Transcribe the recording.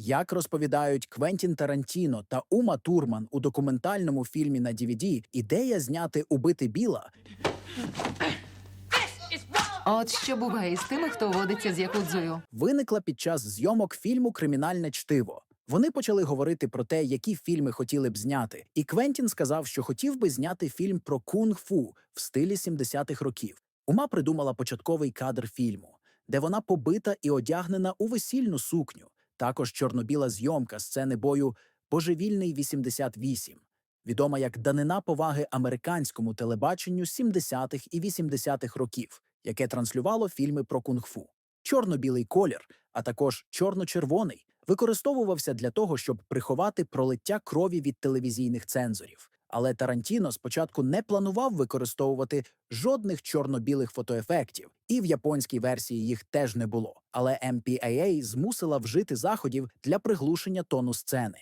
Як розповідають Квентін Тарантіно та Ума Турман у документальному фільмі на DVD, ідея зняти убити Біла От що буває з тими, хто водиться з якудзою. виникла під час зйомок фільму Кримінальне чтиво. Вони почали говорити про те, які фільми хотіли б зняти, і Квентін сказав, що хотів би зняти фільм про кунг-фу в стилі 70-х років. Ума придумала початковий кадр фільму, де вона побита і одягнена у весільну сукню. Також чорно-біла зйомка сцени бою Божевільний 88, відома як данина поваги американському телебаченню 70-х і 80-х років, яке транслювало фільми про кунг-фу. Чорно-білий колір, а також чорно-червоний, використовувався для того, щоб приховати пролиття крові від телевізійних цензорів. Але Тарантіно спочатку не планував використовувати жодних чорно-білих фотоефектів, і в японській версії їх теж не було. Але MPAA змусила вжити заходів для приглушення тону сцени.